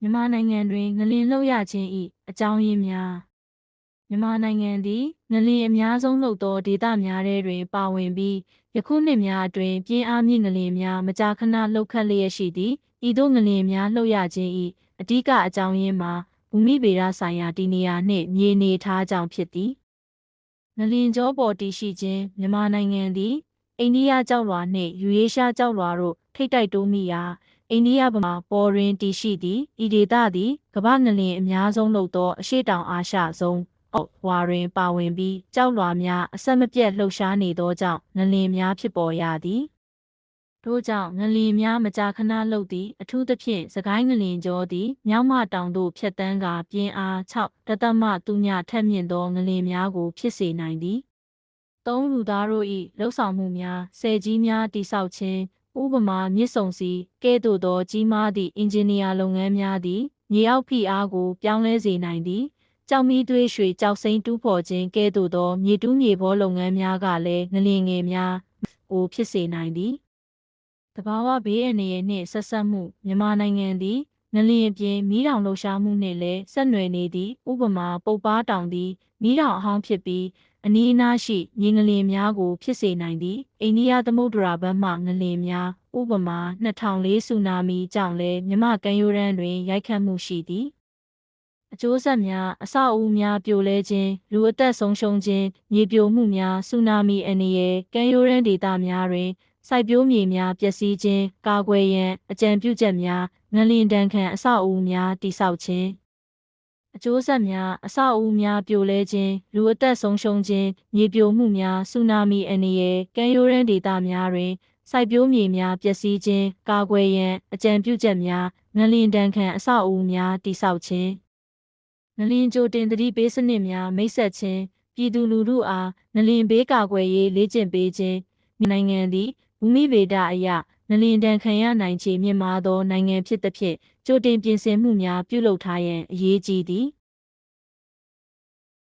မြန်မာနိုင်ငံတွင်ငလင်လှုပ်ရခြင်း၏အကြောင်းရင်းများမြန်မာနိုင်ငံသည်ငလင်အများဆုံးလှုပ်သောဒေသများထဲတွင် ပါဝင်ပြီးယခုနှစ်များအတွင်းပြင်းအားမြင့်ငလင်များမကြာခဏလှုပ်ခတ်လျက်ရှိသည်ဤသို့ငလင်များလှုပ်ရခြင်း၏အဓိကအကြောင်းရင်းမှာဘူမိဗေဒဆိုင်ရာတည်နေရာနှင့်မြေနေထားကြောင့်ဖြစ်သည်ငလင်ကြောပေါ်တည်ရှိခြင်းမြန်မာနိုင်ငံသည်အိန္ဒိယကျောက်လွှာနှင့်ယူရေးရှားကျောက်လွှာတို့ထိတ်တိုက်တိုးမိရာ အိန္ဒိယဗမာပေါ်တွင်တည်ရှိသည့်ဤဒေသသည်ကမ္ဘာငလင်အများဆုံးလုပ်သောအရှိတောင်အာရှဆုံးအော်ဝါတွင်ပါဝင်ပြီးကြောက်လွှာများအဆက်မပြတ်လှုပ်ရှားနေသောကြောင့်ငလင်များဖြစ်ပေါ်ရသည်ထို့ကြောင့်ငလင်များမကြာခဏလှုပ်သည်အထူးသဖြင့်စကိုင်းငလင်ကျော်သည်မြောက်မတောင်သို့ဖြတ်တန်းကာပြင်းအား6တသမတုညထက်မြင့်သောငလင်များကိုဖြစ်စေနိုင်သည်သုံးလူသားတို့၏လှုပ်ဆောင်မှုများဆယ်ကြီးများတိဆောက်ခြင်း ဥပမာမြစ်ဆုံစီကဲ့သို့သောကြီးမားသည့်အင်ဂျင်နီယာလုပ်ငန်းများသည်မြေအောက်ဖိအားကိုပြောင်းလဲစေနိုင်သည်ကြောက်မီးသွေးရွှေကြောက်စိမ့်တူးဖော်ခြင်းကဲ့သို့သောမြေတူးမြေဘောလုပ်ငန်းများကလည်းငလင်ငယ်များကိုဖြစ်စေနိုင်သည်တဘာဝဘေးအန္တရာယ်နှင့်ဆက်ဆက်မှုမြန်မာနိုင်ငံသည်ငလင်အပြင်မီးတောင်လှုပ်ရှားမှုနှင့်လည်းဆက်နွယ်နေသည့်ဥပမာပုပ်ပားတောင်သည်မီးတောင်အဟောင်းဖြစ်ပြီး အနီးအနားရှိမြေငလင်များကို ဖြစ်စေနိုင်သည့်အိန္ဒိယသမုဒ္ဒရာဘက်မှငလင်များဥပမာ2004ဆူနာမီကြောင့်လည်းမြမကမ်းရိုးတန်းတွင် ရိုက်ခတ်မှုရှိသည်အကျိုးဆက်များအဆောက်အဦများပြိုလဲခြင်းလူအသက်ဆုံးရှုံးခြင်းမြေပြိုမှုများဆူနာမီအန္တရာယ်ကမ်းရိုးတန်းဒေသများတွင်စိုက်ပျိုးမြေများပျက်စီးခြင်းကာကွယ်ရန်အကြံပြုချက်များငလင်တန်ခံအဆောက်အဦများတိစောက်ခြင်း အကျိုးဆက်များအဆောက်အဦများပြိုလဲခြင်းလူအသက်ဆုံးရှုံးခြင်းမြေပြိုမှုများဆူနာမီအန္တရာယ်ကမ်းရိုးတန်းဒေသများတွင်စိုက်ပျိုးမြေများပျက်စီးခြင်းကာကွယ်ရန်အကြံပြုချက်များငလင်တန်ခံအဆောက်အဦများတိစောက်ခြင်းငလင်ကြိုတင်သတိပေးစနစ်များမိတ်ဆက်ခြင်းပြည်သူလူထုအားငလင်ဘေးကာကွယ်ရေးလေ့ကျင့်ပေးခြင်းမြန်မာနိုင်ငံသည်ဘူမိဗေဒအရ ငလင်တန်ခံရနိုင်ခြေမြင့်မားသောနိုင်ငံဖြစ်သဖြင့်ကြိုတင်ပြင်ဆင်မှုများပြုလုပ်ထားရန်အရေးကြီးသည်